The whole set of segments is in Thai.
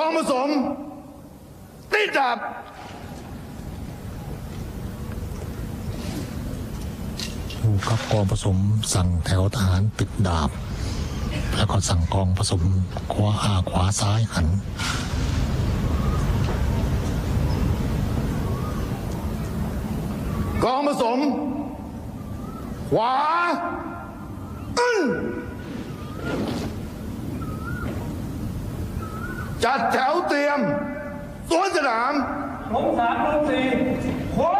กองผสมติดดับผู้กับกองผสมสั่งแถวทหารติดดาบ แล้วก็สั่งกองผสมขวาอาขวาซ้ายหัน กองผสม ขวา อึ้ง จัดแถวเตรียมสวนสนามผมสามลงสี่ขวา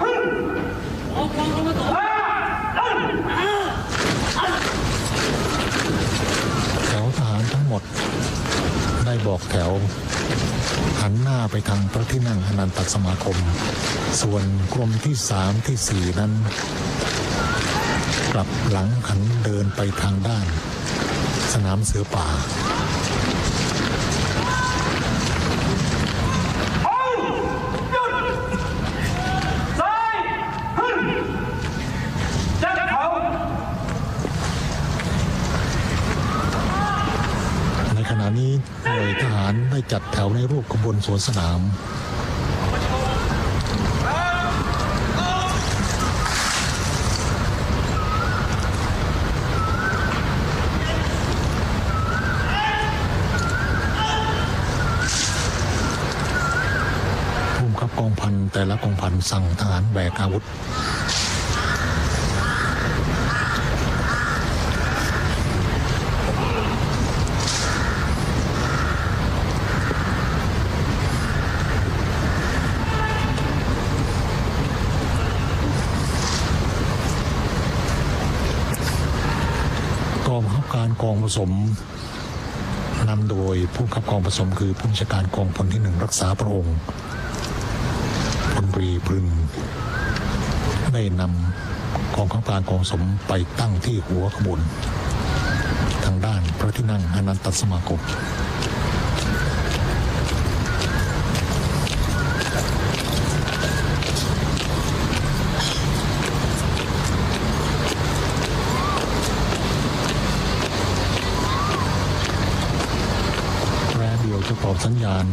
ขึ้นห้าแถวทหารทั้งหมด ได้บอกแถว หันหน้าไปทางพระที่นั่งอนันตสมาคม ส่วนกรมที่สามที่สี่นั้น กลับหลังหันเดินไปทางด้าน สนามเสือป่า นี้หน่วยทหารได้จัดแถวในรูปขบวนสวนสนาม ภูมิครับกองพันแต่ละกองพันสั่งทหารแบกอาวุธ การกองผสมนำโดยผู้บังคับกองผสมคือผู้บัญชาการกองพลที่หนึ่งรักษาพระองค์พลตรีพรึงได้นำกองข้าการกองผสมไปตั้งที่หัวขบวนทางด้านพระที่นั่งอนันตสมาคม แร้เดียวจะตอบสัญญาณ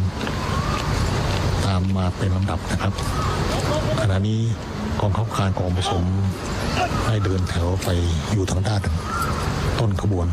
ตามมาเป็นลำดับนะครับ ขณะนี้กองขับการกองผสมได้เดินแถวไปอยู่ทางด้านต้นขบวน